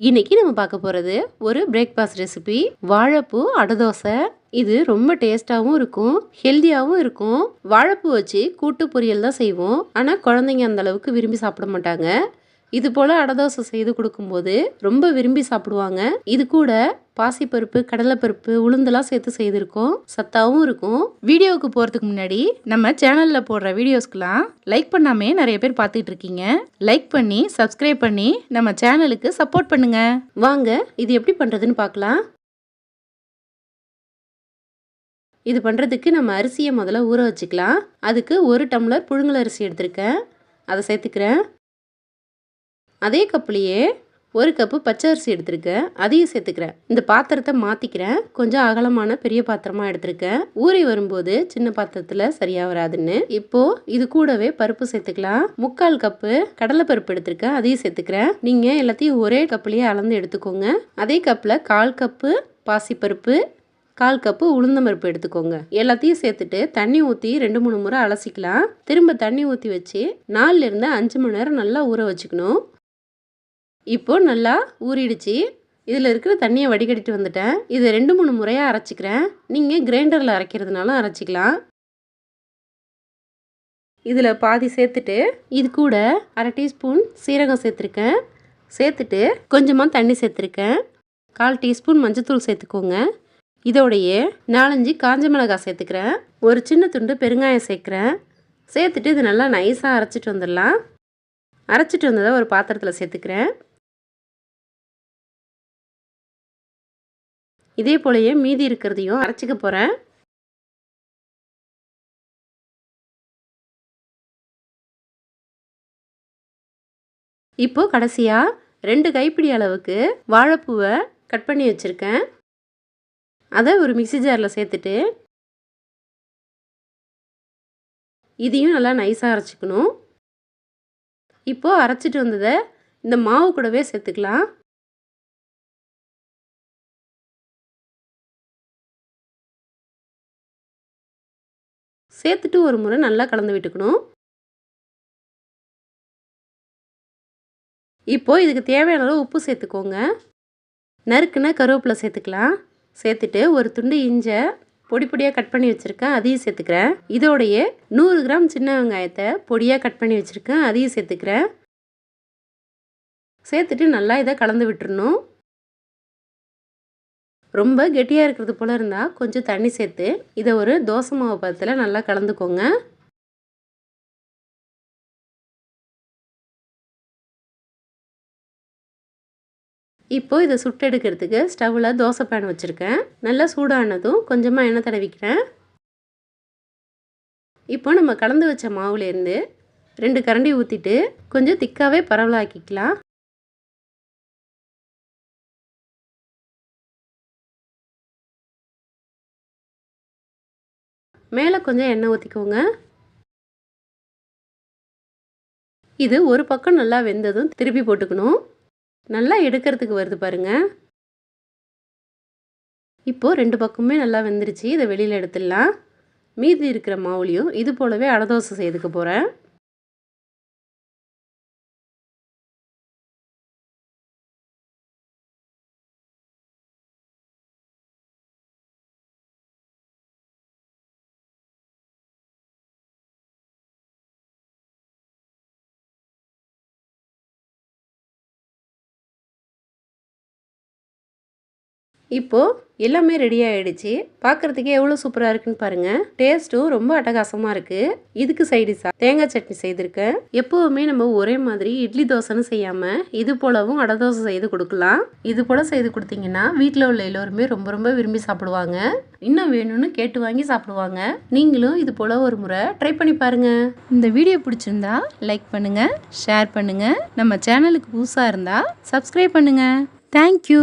இன்னைக்கு நம்ம பார்க்க போகிறது ஒரு பிரேக்ஃபாஸ்ட் ரெசிபி வாழைப்பூ அடதோசை இது ரொம்ப டேஸ்ட்டாகவும் இருக்கும் ஹெல்த்தியாகவும் இருக்கும். வாழைப்பூ வச்சு கூட்டு பொரியல் தான் செய்வோம். ஆனால் குழந்தைங்க அந்த அளவுக்கு விரும்பி சாப்பிட மாட்டாங்க. இது போல் அடதோசை செய்து கொடுக்கும்போது ரொம்ப விரும்பி சாப்பிடுவாங்க. இது கூட பாசிப்பருப்பு கடலைப்பருப்பு உளுந்தெல்லாம் சேர்த்து செய்திருக்கோம். சத்தாவும் இருக்கும். வீடியோவுக்கு போகிறதுக்கு முன்னாடி நம்ம சேனலில் போடுற வீடியோஸ்க்கெலாம் லைக் பண்ணாமே நிறைய பேர் பார்த்துட்டு இருக்கீங்க லைக் பண்ணி சப்ஸ்கிரைப் பண்ணி நம்ம சேனலுக்கு சப்போர்ட் பண்ணுங்க. வாங்க இது எப்படி பண்ணுறதுன்னு பார்க்கலாம். இது பண்ணுறதுக்கு நம்ம அரிசியை முதல்ல ஊற வச்சுக்கலாம். அதுக்கு ஒரு டம்ளர் புழுங்கல் அரிசி எடுத்திருக்கேன். அதை சேர்த்துக்கிறேன். அதே கப்புலேயே ஒரு கப்பு பச்சை அரிசி எடுத்திருக்கேன். அதையும் சேர்த்துக்கிறேன். இந்த பாத்திரத்தை மாற்றிக்கிறேன் கொஞ்சம் அகலமான பெரிய பாத்திரமாக எடுத்திருக்கேன். ஊறி வரும்போது சின்ன பாத்திரத்தில் சரியாக வராதுன்னு. இப்போது இது கூடவே பருப்பு சேர்த்துக்கலாம். முக்கால் கப்பு கடலைப்பருப்பு எடுத்திருக்கேன். அதையும் சேர்த்துக்கிறேன். நீங்கள் எல்லாத்தையும் ஒரே கப்புலேயே அளந்து எடுத்துக்கோங்க. அதே கப்பில் கால் கப்பு பாசிப்பருப்பு கால் கப்பு உளுந்தம்பருப்பு எடுத்துக்கோங்க. எல்லாத்தையும் சேர்த்துட்டு தண்ணி ஊற்றி ரெண்டு மூணு முறை அலசிக்கலாம். திரும்ப தண்ணி ஊற்றி வச்சு நாலுலேருந்து அஞ்சு மணி நேரம் நல்லா ஊற வச்சுக்கணும். இப்போ நல்லா ஊறிடுச்சு. இதில் இருக்கிற தண்ணியை வடிகட்டிட்டு வந்துட்டேன். இதை ரெண்டு மூணு முறையாக அரைச்சிக்கிறேன். நீங்கள் கிரைண்டரில் அரைக்கிறதுனாலும் அரைச்சிக்கலாம். இதில் பாதி சேர்த்துட்டு இது கூட அரை டீஸ்பூன் சீரகம் சேர்த்துருக்கேன். சேர்த்துட்டு கொஞ்சமாக தண்ணி சேர்த்துருக்கேன். கால் டீஸ்பூன் மஞ்சத்தூள் சேர்த்துக்கோங்க. இதோடையே நாலஞ்சு காஞ்ச மிளகாய் சேர்த்துக்கிறேன். ஒரு சின்ன துண்டு பெருங்காயம் சேர்க்குறேன். சேர்த்துட்டு இது நல்லா நைஸாக அரைச்சிட்டு வந்துடலாம். அரைச்சிட்டு வந்ததை ஒரு பாத்திரத்தில் சேர்த்துக்கிறேன். இதே போலயே மீதி இருக்கிறதையும் அரைச்சிக்க போகிறேன் இப்போது கடைசியாக ரெண்டு கைப்பிடி அளவுக்கு வாழைப்பூவை கட் பண்ணி வச்சுருக்கேன். அதை ஒரு மிக்சி ஜாரில் சேர்த்துட்டு இதையும் நல்லா நைஸாக அரைச்சிக்கணும். இப்போது அரைச்சிட்டு வந்ததை இந்த மாவு கூடவே சேர்த்துக்கலாம். சேர்த்துட்டு ஒரு முறை நல்லா கலந்து விட்டுக்கணும். இப்போது இதுக்கு தேவையான அளவு உப்பு சேர்த்துக்கோங்க. நறுக்குன்னா கருவேப்பிலை சேர்த்துக்கலாம். சேர்த்துட்டு ஒரு துண்டு இஞ்சை பொடி பொடியாக கட் பண்ணி வச்சுருக்கேன் அதையும் சேர்த்துக்கிறேன். இதோடைய நூறு கிராம் சின்ன வெங்காயத்தை பொடியாக கட் பண்ணி வச்சுருக்கேன் அதையும் சேர்த்துக்கிறேன். சேர்த்துட்டு நல்லா இதை கலந்து விட்டுறணும். ரொம்ப கெட்டியாக இருக்கிறது போல் இருந்தால் கொஞ்சம் தண்ணி சேர்த்து இதை ஒரு தோசை மாவு பதத்தில் நல்லா கலந்துக்கோங்க. இப்போ இதை சுட்டெடுக்கிறதுக்கு ஸ்டவ்வில் தோசை பேன் வச்சுருக்கேன். நல்லா சூடானதும் கொஞ்சமாக எண்ணெய் தடவிக்கிறேன். இப்போ நம்ம கலந்து வச்ச மாவுலேருந்து ரெண்டு கரண்டி ஊற்றிட்டு கொஞ்சம் திக்காகவே பரவலாக்கிக்கலாம். மேலே கொஞ்சம் எண்ணெய் ஊற்றிக்கோங்க இது ஒரு பக்கம் நல்லா வெந்ததும் திருப்பி போட்டுக்கணும். நல்லா எடுக்கிறதுக்கு வருது பாருங்கள் இப்போது ரெண்டு பக்கமுமே நல்லா வெந்துருச்சு. இதை வெளியில் எடுத்துடலாம். மீதி இருக்கிற மாவுலையும் இது போலவே அடதோசை செய்துக்க போகிறேன் இப்போது எல்லாமே ரெடி ஆகிடுச்சு பார்க்குறதுக்கே எவ்வளோ சூப்பராக இருக்குன்னு பாருங்கள் டேஸ்ட்டும் ரொம்ப அட்டகாசமாக இருக்குது இதுக்கு சைடிஷாக தேங்காய் சட்னி செய்திருக்கேன். எப்போவுமே நம்ம ஒரே மாதிரி இட்லி தோசைன்னு செய்யாமல் இது போலவும் அடை தோசை செய்து கொடுக்கலாம். இது போல் செய்து கொடுத்தீங்கன்னா வீட்டில் உள்ள எல்லோருமே ரொம்ப ரொம்ப விரும்பி சாப்பிடுவாங்க. இன்னும் வேணும்னு கேட்டு வாங்கி சாப்பிடுவாங்க. நீங்களும் இது போல் ஒரு முறை ட்ரை பண்ணி பாருங்கள் இந்த வீடியோ பிடிச்சிருந்தா லைக் பண்ணுங்கள் ஷேர் பண்ணுங்கள் நம்ம சேனலுக்கு புதுசாக இருந்தால் சப்ஸ்கிரைப் பண்ணுங்கள் தேங்க்யூ